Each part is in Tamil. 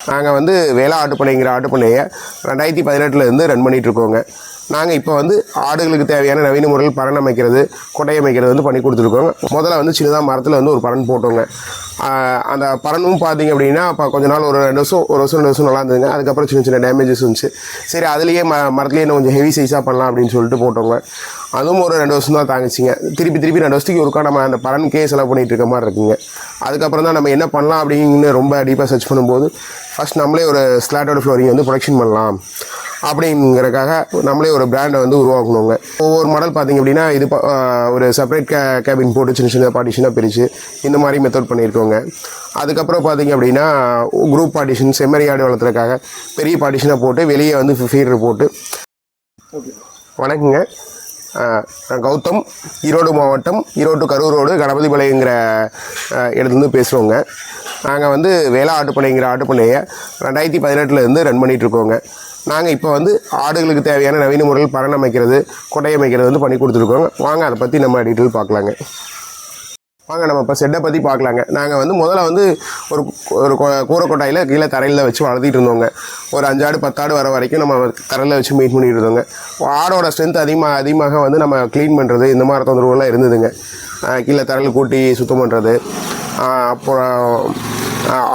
நாங்கள் வந்து வேளா ஆட்டுப்பண்ணைங்கிற ஆட்டுப்பண்ணையை ரெண்டாயிரத்தி பதினெட்டுலேருந்து ரன் பண்ணிட்டு இருக்கோங்க நாங்கள் இப்போ வந்து ஆடுகளுக்கு தேவையான நவீன முறையில் பரண் அமைக்கிறது கொட்டை அமைக்கிறது வந்து பண்ணி கொடுத்துருக்கோங்க. முதல்ல வந்து சின்னதாக மரத்தில் வந்து ஒரு பரண் போட்டோங்க. அந்த பரனும் பார்த்தீங்க அப்படின்னா இப்போ கொஞ்ச நாள் ஒரு ரெண்டு வருஷம் ஒரு வருஷம் ரெண்டு வருஷம் நல்லா இருந்ததுங்க. அதுக்கப்புறம் சின்ன சின்ன டேமேஜஸ் இருந்துச்சு சரி அதுலேயே ம மரத்துலேயே இன்னும் கொஞ்சம் ஹெவி சைஸாக பண்ணலாம் அப்படின்னு சொல்லிட்டு போட்டோங்க. அதுவும் ஒரு ரெண்டு வருஷம் தான் தாங்கிச்சிங்க. திருப்பி திருப்பி ரெண்டு வருஷத்துக்கு ஒருக்கா நம்ம அந்த பரனுக்கே செலவு பண்ணிட்டு இருக்க மாதிரி இருக்குங்க. அதுக்கப்புறம் தான் நம்ம என்ன பண்ணலாம் அப்படின்னு ரொம்ப டீப்பாக சர்ச் பண்ணும்போது ஃபர்ஸ்ட் நம்மளே ஒரு ஸ்லாட்டோட ஃப்ளோரிங் வந்து ப்ரொடக்ஷன் பண்ணலாம் அப்படிங்கிறக்காக நம்மளே ஒரு பிராண்டை வந்து உருவாக்கணுங்க. ஒவ்வொரு மாடல் பார்த்தீங்க அப்படின்னா இது ஒரு செப்பரேட் கே கேபின் போட்டு சின்ன சின்ன பார்ட்டிஷனாக பிரித்து இந்த மாதிரி மெத்தட் பண்ணியிருக்கோங்க. அதுக்கப்புறம் பார்த்தீங்க அப்படின்னா குரூப் பார்ட்டிஷன் செம்மறி ஆடு வளர்த்துறதுக்காக பெரிய பார்ட்டிஷனாக போட்டு வெளியே வந்து ஃபீடர் போட்டு. வணக்கங்க. கௌதம் ஈரோடு மாவட்டம் ஈரோடு கரூர் ரோடு கணபதிபாளையங்கிற இடத்துலேருந்து பேசுகிறோங்க நாங்கள் வந்து வேளா ஆட்டுப்பண்ணைங்கிற ஆட்டுப்பண்ணையை ரெண்டாயிரத்தி பதினெட்டுலேருந்து ரன் பண்ணிகிட்ருக்கோங்க நாங்கள் இப்போ வந்து ஆடுகளுக்கு தேவையான நவீன முறையில் பரண் அமைக்கிறது கொட்டை அமைக்கிறது வந்து பண்ணி கொடுத்துருக்கோங்க. வாங்க அதை பற்றி நம்ம டீட்டெயில் பார்க்கலாங்க. வாங்க நம்ம இப்போ செட்டை பற்றி பார்க்கலாங்க. நாங்கள் வந்து முதல்ல வந்து ஒரு ஒரு கூரைக்கொட்டாயில் கீழே தரையில் வச்சு வளர்த்திட்டு இருந்தோங்க. ஒரு அஞ்சாடு பத்தாடு வர வரைக்கும் நம்ம தரையில் வச்சு மீட் பண்ணிட்டு இருந்தோங்க. ஆடோட ஸ்ட்ரென்த் அதிகமாக அதிகமாக வந்து நம்ம க்ளீன் பண்ணுறது இந்த மாதிரி தொந்தரவுலாம் இருந்ததுங்க. கீழே தரையில் கூட்டி சுத்தம் பண்ணுறது அப்புறம்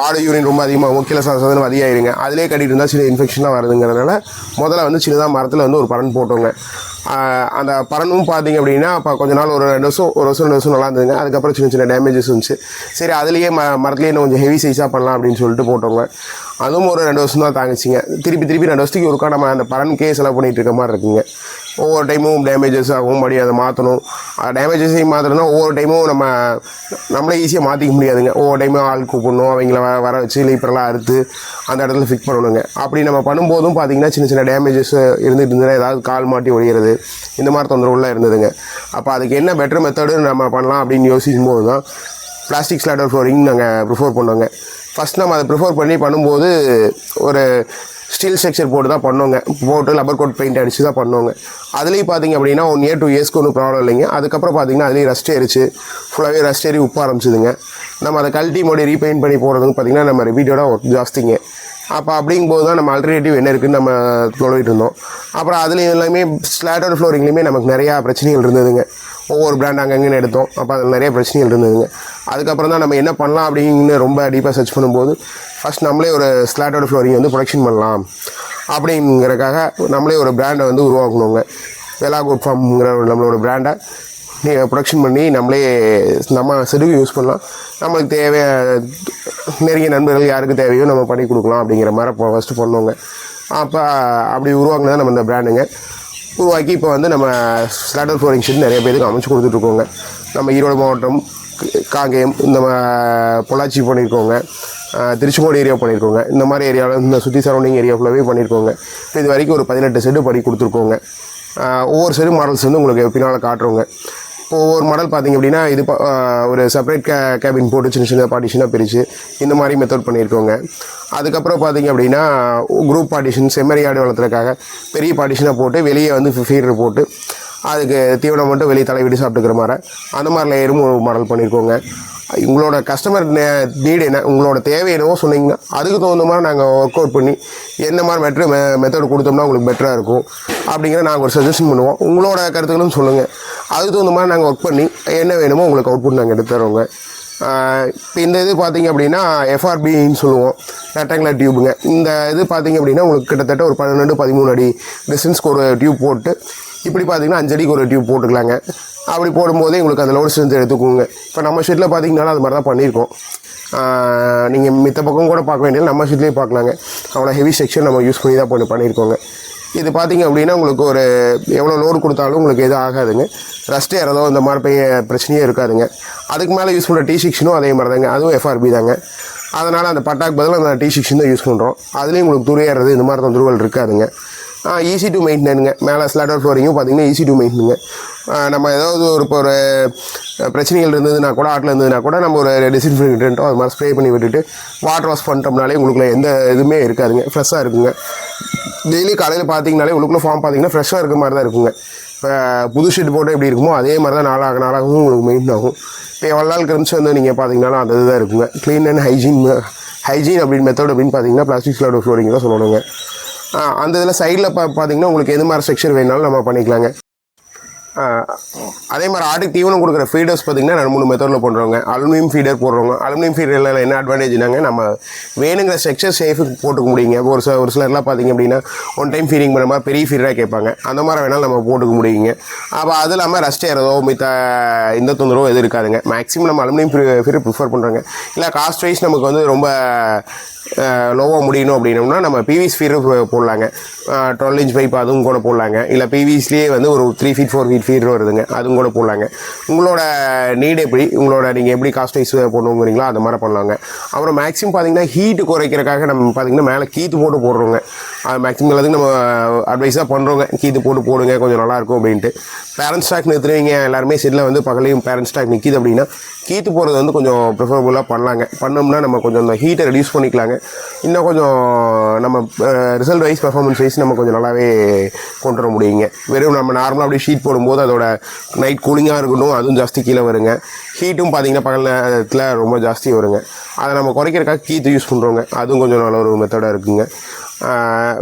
ஆடு யூரின் ரொம்ப அதிகமாகும் கீழே சதவீதம் அதிகாயிருங்க அதிலே கட்டிட்டு இருந்தால் சில இன்ஃபெக்ஷன்லாம் வருதுங்கிறதுனால முதல்ல வந்து சின்னதாக மரத்தில் வந்து ஒரு பரன் போட்டோங்க. அந்த பரனும் பார்த்தீங்க அப்படின்னா இப்போ கொஞ்ச நாள் ஒரு ரெண்டு வருஷம் ஒரு வருஷம் ரெண்டு வருஷம் நல்லா இருந்ததுங்க. அதுக்கப்புறம் சின்ன சின்ன டேமேஜஸ் இருந்துச்சு. சரி அதுலேயே ம மரத்துலேயே இன்னும் கொஞ்சம் ஹெவி சைஸாக பண்ணலாம் அப்படின்னு சொல்லிட்டு போட்டோங்க. அதுவும் ஒரு ரெண்டு வருஷம் தான் தாங்கிச்சிங்க. திருப்பி திருப்பி ரெண்டு வருஷத்துக்கு ஒருக்கா நம்ம அந்த பரனுக்கே செலவு பண்ணிகிட்டு இருக்க மாதிரி இருக்குங்க. ஒவ்வொரு டைமும் டேமேஜஸ் ஆகும் மறுபடியும் அதை மாற்றணும் டேமேஜஸையும் மாற்றணும்னா ஒவ்வொரு டைமும் நம்ம நம்மளே ஈஸியாக மாற்றிக்க முடியாதுங்க. ஒவ்வொரு டைமும் ஆள் கூப்பிடணும் அவங்கள வ வர வச்சு லீப்பரெல்லாம் அறுத்து அந்த இடத்துல ஃபிக் பண்ணணுங்க. அப்படி நம்ம பண்ணும்போதும் பார்த்தீங்கன்னா சின்ன சின்ன டேமேஜஸ் இருந்துட்டு இருந்ததுன்னா ஏதாவது கால் மாட்டி ஒழிகிறது இந்த மாதிரி தொந்தரவுலாம் இருந்ததுங்க. அப்போ அதுக்கு என்ன பெட்டர் மெத்தடு நம்ம பண்ணலாம் அப்படின்னு யோசிக்கும் போது தான் பிளாஸ்டிக் ஸ்லாட்டர் ஃப்ளோரிங் நாங்கள் ப்ரிஃபர் பண்ணோங்க ஃபஸ்ட் நம்ம அதை ப்ரிஃபர் பண்ணி பண்ணும்போது ஒரு ஸ்டீல் ஸ்ட்ரக்சர் போட்டு தான் பண்ணோங்க போட்டு லப்பர் கோட் பெயிண்ட் அடித்து தான் பண்ணுவாங்க. அதுலேயும் பார்த்தீங்க அப்படின்னா ஒன் இயர் டூ இயர்ஸ்க்கு ஒன்றும் ப்ராப்ளம் இல்லைங்க. அதுக்கப்புறம் பார்த்தீங்கன்னா அதுலேயும் ரஸ்ட் ஏறிச்சு. ஃபுல்லாகவே ரஸ்ட் ஏறி உப்ப ஆரம்பிச்சிதுங்க. நம்ம அதை கழட்டி மறுபடியும் ரீபெயிண்ட் பண்ணி போகிறதுக்கு பார்த்தீங்கன்னா நம்ம ரிபீட்டோட ஒர்க் ஜாஸ்திங்க. அப்போ அப்படிங்கும்போது தான் நம்ம ஆல்டர்னேட்டிவ் என்ன இருக்குன்னு நம்ம தொழிட்டு இருந்தோம். அப்புறம் அதுலேயும் எல்லாமே ஸ்லாட்டோட ஃப்ளோரிங்லேயுமே நமக்கு நிறையா பிரச்சனைகள் இருந்ததுங்க. ஒவ்வொரு பிராண்ட் அங்கங்கன்னு எடுத்தோம். அப்போ அதில் நிறைய பிரச்சனைகள் இருந்ததுங்க. அதுக்கப்புறம் தான் நம்ம என்ன பண்ணலாம் அப்படின்னு ரொம்ப டீப்பாக சர்ச் பண்ணும்போது ஃபர்ஸ்ட் நம்மளே ஒரு ஸ்லாட்டோட ஃப்ளோரிங் வந்து ப்ரொடக்ஷன் பண்ணலாம். அப்படிங்கிறக்காக நம்மளே ஒரு பிராண்டை வந்து உருவாக்கணுங்க. வெலா குட் ஃபார்ம்ங்கிற ஒரு நம்மளோட பிராண்டை ப்ரொடக்ஷன் பண்ணி நம்மளே நம்ம செடுக்கு யூஸ் பண்ணலாம். நம்மளுக்கு தேவை நெருங்கிய நண்பர்கள் யாருக்கு தேவையோ நம்ம பண்ணி கொடுக்கலாம் அப்படிங்கிற மாதிரி ஃபஸ்ட்டு பண்ணோங்க அப்போ அப்படி உருவாக்குனதான் நம்ம இந்த பிராண்டுங்க உருவாக்கி இப்போ வந்து நம்ம ஸ்லாட்டர் ஃப்ளோரிங் ஷீட் நிறைய பேருக்கு அமைச்சு கொடுத்துட்ருக்கோங்க. நம்ம ஈரோடு மாவட்டம் காங்கேயம் இந்த பொள்ளாச்சி பண்ணியிருக்கோங்க. ஆஹ் ஏரியா பண்ணியிருக்கோங்க. இந்த மாதிரி ஏரியாவில் இந்த சுற்றி சரௌண்டிங் ஏரியா ஃபுல்லாகவே பண்ணியிருக்கோங்க. இப்போ இது வரைக்கும் ஒரு பதினெட்டு செட்டு பண்ணி கொடுத்துருக்கோங்க. ஒவ்வொரு செட்டு மாடல்ஸ் வந்து உங்களுக்கு பின்னால் காட்டுறோங்க. ஒவ்வொரு மாடல் பார்த்தீங்க அப்படின்னா இது ஒரு செப்பரேட் கே கேபின் போட்டு சின்ன சின்ன பார்ட்டிஷனாக பிரித்து இந்த மாதிரி மெத்தட் பண்ணியிருக்கோங்க. அதுக்கப்புறம் பார்த்தீங்க அப்படின்னா குரூப் பார்ட்டிஷன் செம்மறி ஆடு வளர்த்துறதுக்காக பெரிய பார்ட்டிஷனாக போட்டு வெளியே வந்து ஃபீடர் போட்டு அதுக்கு தீவனம் மட்டும் வெளியே தலைவிட்டு சாப்பிட்டுக்கிற மாதிரி அந்த மாதிரி லேயரும் மாடல் பண்ணியிருக்கோங்க. உங்களோட கஸ்டமர் நீடு என்ன உங்களோட தேவை என்னவோ சொன்னீங்கன்னா அதுக்கு தகுந்த மாதிரி நாங்கள் ஒர்க் அவுட் பண்ணி என்ன மாதிரி மெட்ரு மெ மெத்தட் கொடுத்தோம்னா உங்களுக்கு பெட்டராக இருக்கும். அப்படிங்கிற நாங்கள் ஒரு சஜஷன் பண்ணுவோம். உங்களோட கருத்துக்களும் சொல்லுங்கள் அதுக்கு தகுந்த மாதிரி நாங்கள் ஒர்க் பண்ணி என்ன வேணுமோ உங்களுக்கு அவுட்புட் நாங்கள் எடுத்து தரோங்க இப்போ இந்த இது பார்த்தீங்க அப்படின்னா எஃப்ஆர்பின்னு சொல்லுவோம். ரெக்டாங்குலர் டியூபுங்க இந்த இது பார்த்தீங்க அப்படின்னா உங்களுக்கு கிட்டத்தட்ட ஒரு பன்னெண்டு பதிமூணு அடி டிஸ்டன்ஸ்க்கு ஒரு டியூப் போட்டு இப்படி பார்த்தீங்கன்னா அஞ்சடிக்கு ஒரு டியூப் போட்டுக்கலாங்க. அப்படி போடும்போதே உங்களுக்கு அந்த லோடு ஸ்ட்ரென்த் எடுத்துக்கோங்க. இப்போ நம்ம ஷீட்டில் பார்த்தீங்கன்னா அது மாதிரி தான் பண்ணியிருக்கோம் நீங்கள் மித்த பக்கம் கூட பார்க்க வேண்டியது நம்ம ஷீட்லேயே பார்க்கலாங்க. அவ்வளோ ஹெவி செக்ஷன் நம்ம யூஸ் பண்ணி தான் பண்ணி பண்ணியிருக்கோங்க. இது பார்த்தீங்க அப்படின்னா உங்களுக்கு ஒரு எவ்வளோ லோடு கொடுத்தாலும் உங்களுக்கு எதுவும் ஆகாதுங்க. ரஸ்ட் ஏறதோ இந்த மாதிரி பெரிய பிரச்சனையே இருக்காதுங்க. அதுக்கு மேலே யூஸ் பண்ணுற டி சிக்ஷனும் அதே மாதிரி தாங்க அதுவும் எஃப்ஆர்பி தாங்க. அதனால் அந்த பட்டாக்கு பதிலாக அந்த டி சிக்ஷன் தான் யூஸ் பண்ணுறோம் அதுலேயும் உங்களுக்கு துறையேறது இந்த மாதிரி தொந்தரவுகள் இருக்காதுங்க. ஈஸி டு மெயின்டெனுங்க மேலே ஸ்லாட்டர் ஃப்ளோரிங்கும் பார்த்தீங்கன்னா ஈஸி டு மெயின்டெனுங்க நம்ம ஏதாவது ஒரு இப்போ ஒரு பிரச்சனைகள் இருந்ததுன்னா கூட ஆட்டில் இருந்ததுன்னா கூட நம்ம ஒரு டிஸ்இன்ஃபெக்டண்ட்டோ அது மாதிரி ஸ்ப்ரே பண்ணி விட்டுட்டு வாட்டர் வாஷ் பண்ணிட்டோம்னாலே உங்களுக்குள்ள எந்த இதுவுமே இருக்காதுங்க. ஃப்ரெஷ்ஷாக இருக்குங்க. டெய்லி காலையில் பார்த்தீங்கனாலே உங்களுக்குள்ள ஃபார்ம் பார்த்தீங்கன்னா ஃப்ரெஷ்ஷாக இருக்க மாதிரி தான் இருக்குங்க. இப்போ புது ஷீட் போட்டு எப்படி இருக்குமோ அதே மாதிரி தான் நாளாக நாளாகவும் உங்களுக்கு மெயின் ஆகும். இப்போ எவ்வளோ நாள் கிரமிச்சு வந்து நீங்கள் பார்த்தீங்கனாலும் அந்த இதுதான் இருக்குங்க. க்ளீன் அண்ட் ஹைஜீன் ஹைஜீன் அப்படின்னு மெத்தட் அப்படின்னு பார்த்தீங்கன்னா பிளாஸ்டிக் ஸ்லாட் ஃப்ளோரிங் தான் சொல்லணுங்க. அந்த இதில் சைடில் பா பார்த்தீங்கன்னா உங்களுக்கு எது மாதிரி ஸ்ட்ரக்சர் வேணாலும் நம்ம பண்ணிக்கலாங்க. அதே மாதிரி ஆட்டுக்கு தீவனம் கொடுக்குற ஃபீடர்ஸ் பார்த்தீங்கன்னா ரெண்டு மூணு மெத்தடில் பண்ணுறவங்க அலுமினியம் ஃபீடர் போடுறவங்க. அலுமினியம் ஃபீடரில் என்ன அட்வான்டேஜ்னாங்க நம்ம வேணுங்கிற ஸ்ட்ரக்சர் சேஃபுக்கு போட்டுக்க முடியுங்க. ஒரு சில ஒரு சிலர்லாம் பார்த்திங்க அப்படின்னா ஒன் டைம் ஃபீடிங் பண்ணுற மாதிரி பெரிய ஃபீடராக கேட்பாங்க. அந்த மாதிரி வேணாலும் நம்ம போட்டுக்க முடியுங்க. அப்போ அது இல்லாமல் ரஸ்ட் ஏறதோ மித்த இந்த தொந்தரவோ எதுவும் இருக்காதுங்க. மேக்ஸிமம் நம்ம அலுமினியம் ஃபீடர் ப்ரிஃபர் பண்ணுறாங்க இல்லை காஸ்ட் வைஸ் நமக்கு வந்து ரொம்ப லோவாக முடியணும் அப்படின்னோம்னா நம்ம பிவிஸ் ஃபீர் போடலாங்க. டுவெல் இன்ச் பைப் அதுவும் கூட போடலாங்க. இல்லை பிவிஸ்லேயே வந்து ஒரு three feet four feet feet வருதுங்க. அதுவும் கூட போடலாங்க. உங்களோட நீட் எப்படி உங்களோட நீங்கள் எப்படி காஸ்ட் வைஸ் போடணுங்கிறீங்களோ அது மாதிரி பண்ணலாங்க. அப்புறம் மேக்ஸிமம் பார்த்தீங்கன்னா ஹீட்டு குறைக்கிறக்காக நம்ம பார்த்தீங்கன்னா மேலே கீத்து போட்டு போடுறோங்க. அது மேக்ஸிமம் எல்லாத்துக்கும் நம்ம அட்வைஸாக பண்ணுறோங்க கீத்து போட்டு போடுங்க கொஞ்சம் நல்லாயிருக்கும் அப்படின்ட்டு. பேரண்ட்ஸ் ஸ்டாக் நிறுத்துறீங்க எல்லாருமே செட்டில் வந்து பகலையும் பேரண்ட்ஸ் ஸ்டாக் நிற்கிது அப்படின்னா கீத்து போகிறது வந்து கொஞ்சம் ப்ரிஃபரபுளாக பண்ணலாங்க. பண்ணோம்னா நம்ம கொஞ்சம் அந்த ஹீட்டை ரெடியூஸ் பண்ணிக்கலாங்க. இன்னும் கொஞ்சம் நம்ம ரிசல்ட் வைஸ் பர்ஃபார்மன்ஸ் வைஸ் நம்ம கொஞ்சம் நல்லாவே கொண்டு வர முடியுங்க. வெறும் நம்ம நார்மலாக அப்படியே ஷீட் போடும்போது அதோட நைட் கூலிங்காக இருக்கட்டும் அதுவும் ஜாஸ்தி கீழே வருங்க. ஹீட்டும் பார்த்தீங்கன்னா பகல் நேரத்தில் ரொம்ப ஜாஸ்தி வருங்க. அதை நம்ம குறைக்கிறக்காக கீத்து யூஸ் பண்ணுறோங்க அதுவும் கொஞ்சம் நல்ல ஒரு மெத்தடாக இருக்குங்க.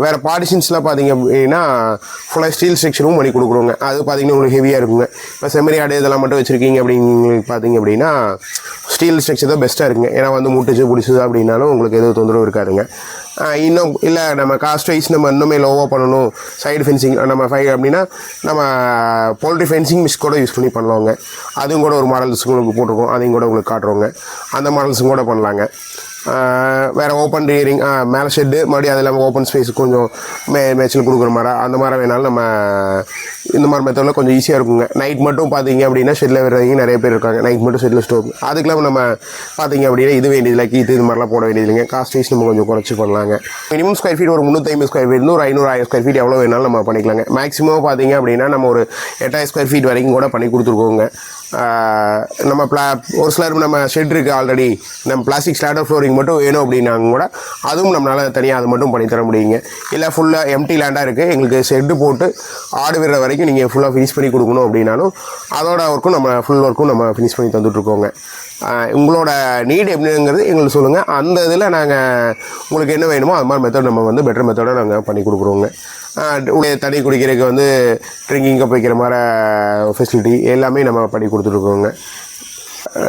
வேறு பார்ட்டிஷன்ஸ்லாம் பார்த்தீங்க அப்படின்னா ஃபுல்லாக ஸ்டீல் செக்ஷனும் பண்ணி கொடுக்குறோங்க அது பார்த்தீங்கன்னா உங்களுக்கு ஹெவியாக இருக்குங்க. இப்போ செம்மறி ஆடு இதெல்லாம் மட்டும் வச்சுருக்கீங்க அப்படின்னு பார்த்தீங்க அப்படின்னா ஸ்டீல் ஸ்ட்ரக்சர் தான் பெஸ்ட்டாக இருக்குங்க. ஏன்னா வந்து முட்டுச்சு பிடிச்சது அப்படின்னாலும் உங்களுக்கு எதுவும் தொந்தரவு இருக்காதுங்க. இன்னும் இல்லை நம்ம காஸ்ட் வைஸ் நம்ம இன்னுமே லோவாக பண்ணணும். சைடு ஃபென்சிங் நம்ம ஃபை அப்படின்னா நம்ம போல்ட்ரி ஃபென்சிங் மிஸ் கூட யூஸ் பண்ணி பண்ணலாங்க. அதுவும் கூட ஒரு மாடல்ஸ் உங்களுக்கு போட்டிருக்கோம். அதையும் கூட உங்களுக்கு காட்டுறோங்க. அந்த மாடல்ஸும் கூட பண்ணலாங்க. வேறு ஓப்பன் டியரிங் மேலே ஷெட்டு மறுபடியும் அது இல்லாமல் ஓப்பன் ஸ்பேஸ் கொஞ்சம் மே மேட்சில் கொடுக்குற மாதிரி அந்த மாதிரி வேணாலும் நம்ம இந்த மாதிரி மெத்தடில் கொஞ்சம் ஈஸியாக இருக்குங்க. நைட் மட்டும் பார்த்தீங்க அப்படின்னா ஷெட்டில் விடுறவங்க நிறைய பேர் இருக்காங்க. நைட் மட்டும் ஷெட்டில் ஸ்டோர் அதுக்கெல்லாம் நம்ம பார்த்தீங்க அப்படின்னா இது வேண்டியதில்லை கீத்து இது மாதிரிலாம் போட வேண்டியதில்லைங்க காஸ்ட் வைஸ் நம்ம கொஞ்சம் குறைச்சி பண்ணலாங்க. மினிமம் ஸ்கொயர் ஃபீட் ஒரு முந்நூற்றி ஐம்பது ஸ்கொயர் ஃபீட் ஒரு ஐநூறு ஆயிரம் ஸ்கொயர் ஃபீட் எவ்வளோ வேணாலும் நம்ம பண்ணிக்கலாங்க. மேக்ஸிமம் பார்த்தீங்க அப்படின்னா நம்ம ஒரு எட்டாயிரம் ஸ்கொயர் ஃபீட் வரைக்கும் கூட பண்ணி கொடுத்துருக்கோங்க. நம்ம பிளா ஒரு சிலர் நம்ம ஷெட் இருக்குது ஆல்ரெடி நம்ம பிளாஸ்டிக் ஸ்லாட்டர் ஃப்ளோரிங் மட்டும் வேணும் அப்படின்னாங்க கூட அதுவும் நம்மளால் தனியாக அது மட்டும் பண்ணி தர முடியுங்க. இல்லை ஃபுல்லாக எம்டி லேண்டாக இருக்குது எங்களுக்கு ஷெட்டு போட்டு ஆடு விடுற வரைக்கும் நீங்கள் ஃபுல்லாக ஃபினிஷ் பண்ணி கொடுக்கணும் அப்படின்னாலும் அதோட ஒர்க்கும் நம்ம ஃபுல் ஒர்க்கும் நம்ம ஃபினிஷ் பண்ணி தந்துட்ருக்கோங்க உங்களோட நீட் எப்படிங்கிறது எங்களுக்கு சொல்லுங்கள் அந்த இதில் நாங்கள் உங்களுக்கு என்ன வேணுமோ அது மாதிரி மெத்தட் நம்ம வந்து பெட்டர் மெத்தடாக நாங்கள் பண்ணி கொடுக்குறோங்க. தண்ணி குடிக்கிறதுக்கு வந்து ட்ரிங்கிங் போய்க்கிற மாதிரி ஃபெசிலிட்டி எல்லாமே நம்ம பண்ணி கொடுத்துட்ருக்கோங்க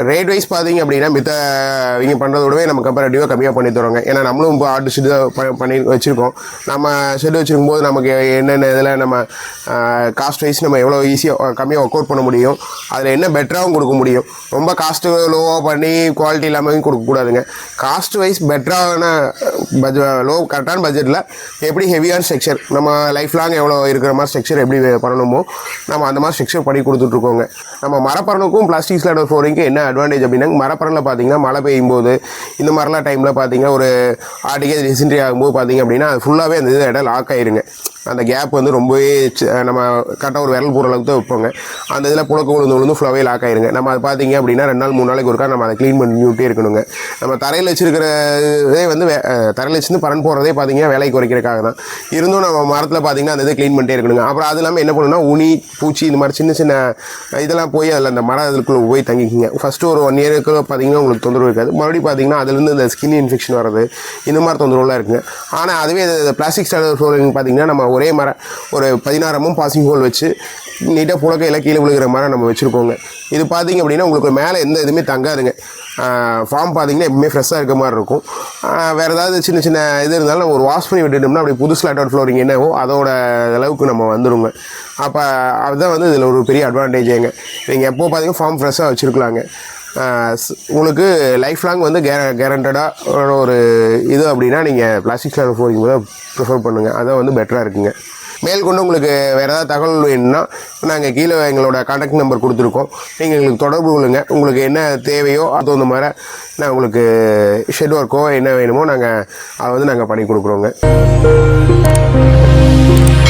ரேட் வைஸ் பார்த்தீங்க அப்படின்னா மித்த இவங்க பண்ணுறத விடவே நம்ம கம்பேரட்டிவாக கம்மியாக பண்ணி தரோங்க ஏன்னா நம்மளும் இப்போ ஆட்டு ஷெட்டு பண்ணி வச்சுருக்கோம். நம்ம ஷெட் வச்சுருக்கும் போது நமக்கு என்னென்ன இதில் நம்ம காஸ்ட் வைஸ் நம்ம எவ்வளோ ஈஸியாக கம்மியாக ஒர்க் அவுட் பண்ண முடியும். அதில் என்ன பெட்டராகவும் கொடுக்க முடியும். ரொம்ப காஸ்ட்டு லோவாக பண்ணி குவாலிட்டி இல்லாமல் கொடுக்கக்கூடாதுங்க காஸ்ட் வைஸ் பெட்டரான பட்ஜெட் லோ கரெக்டான பட்ஜெட்டில் எப்படி ஹெவியான ஸ்ட்ரக்சர் நம்ம லைஃப் லாங் எவ்வளோ இருக்கிற மாதிரி ஸ்ட்ரக்சர் எப்படி பண்ணணுமோ நம்ம அந்த மாதிரி ஸ்ட்ரக்சர் பண்ணி கொடுத்துட்ருக்கோங்க நம்ம மரப்பரனுக்கும் பிளாஸ்டிக் ஸ்லாடர் ஃப்ளோரிங்க்கு என்ன அட்வான்டேஜ் அப்படின்னா மரப்பரனில் பார்த்தீங்கன்னா மழை பெய்யும் போது இந்த மாதிரிலாம் டைமில் பார்த்தீங்கன்னா ஒரு ஆட்டுக்கே டிசென்ட்ரி ஆகும்போது பார்த்தீங்க அப்படின்னா அது ஃபுல்லாகவே அந்த இது இடம் லாக் ஆயிருங்க. அந்த கேப் வந்து ரொம்பவே நம்ம கரெக்டாக ஒரு விரல் போகிற அளவுக்கு தான் வைப்போங்க. அந்த இதில் புழக்க விழுந்து விழுந்து ஃபுல்லாகவே லாக் ஆயிருங்க. நம்ம அதை பார்த்தீங்க அப்படின்னா ரெண்டு நாள் மூணு நாளைக்கு ஒருக்கா நம்ம அதை க்ளீன் பண்ணிவிட்டே இருக்கணுங்க. நம்ம தரையில் வச்சுருக்கிறதே வந்து வே- தரையில் வச்சுருந்து பரன் போகிறதே பார்த்தீங்கன்னா வேலை குறைக்கிறதுக்காக தான். இருந்தும் நம்ம மரத்தில் பார்த்தீங்கன்னா அந்த இதை க்ளீன் பண்ணிட்டே இருக்கணுங்க. அப்புறம் அது இல்லாமல் என்ன பண்ணணும்னா உனி பூச்சி இந்த மாதிரி சின்ன சின்ன இதெல்லாம் போய் அதில் அந்த மரம் அதுக்குள்ளே போய் தங்கிக்கிங்க. ஃபஸ்ட்டு ஒரு ஒன் இயருக்கு பார்த்தீங்கன்னா உங்களுக்கு தொந்தரவு இருக்காது. மறுபடியும் பார்த்தீங்கன்னா அதுலேருந்து இந்த ஸ்கின் இன்ஃபெக்ஷன் வர்றது இந்த மாதிரி தொந்தரவுலாம் இருக்குங்க. ஆனால் அதுவே பிளாஸ்டிக் ஸ்டாண்டர்ட் ஃப்ளோரிங் பார்த்தீங்கன்னா நம்ம ஒரே மரம் ஒரு பதினாறமும் பாசிங் ஹோல் வச்சு நீட்டாக புழக்கையில் கீழே விழுகிற மாதிரி நம்ம வச்சுருக்கோங்க. இது பார்த்திங்க அப்படின்னா உங்களுக்கு மேலே எந்த இதுவுமே தங்காதுங்க. ஃபார்ம் பார்த்தீங்கன்னா எப்பவுமே ஃப்ரெஷ்ஷாக இருக்க மாதிரி இருக்கும். வேறு ஏதாவது சின்ன சின்ன இது இருந்தாலும் நம்ம ஒரு வாஷ் பண்ணி விட்டுட்டோம்னா அப்படி புது ஸ்லாட்டர் ஃப்ளோரிங் என்னவோ அதோட அளவுக்கு நம்ம வந்துருங்க. அப்போ அதுதான் வந்து இதில் ஒரு பெரிய அட்வான்டேஜேங்க நீங்கள் எப்போ பார்த்தீங்கன்னா ஃபார்ம் ஃப்ரெஷ்ஷாக வச்சுருக்கலாங்க. உங்களுக்கு லைஃப் லாங் வந்து கே கேரண்டடாக ஒரு இது அப்படின்னா நீங்கள் பிளாஸ்டிக் ஸ்லாட்டர் ஃபோரிங் தான் ப்ரிஃபர் பண்ணுங்கள் அதான் வந்து பெட்டராக இருக்குங்க. மேல்கொண்டு உங்களுக்கு வேறு ஏதாவது தகவல் வேணும்னா நாங்கள் கீழே எங்களோட காண்டாக்ட் நம்பர் கொடுத்துருக்கோம். நீங்கள் எங்களுக்கு தொடர்பு கொள்ளுங்க. உங்களுக்கு என்ன தேவையோ அது தகுந்த மாதிரி நான் உங்களுக்கு ஷெட் ஒர்க்கோ என்ன வேணுமோ நாங்கள் அதை வந்து நாங்கள் பண்ணி கொடுக்குறோங்க.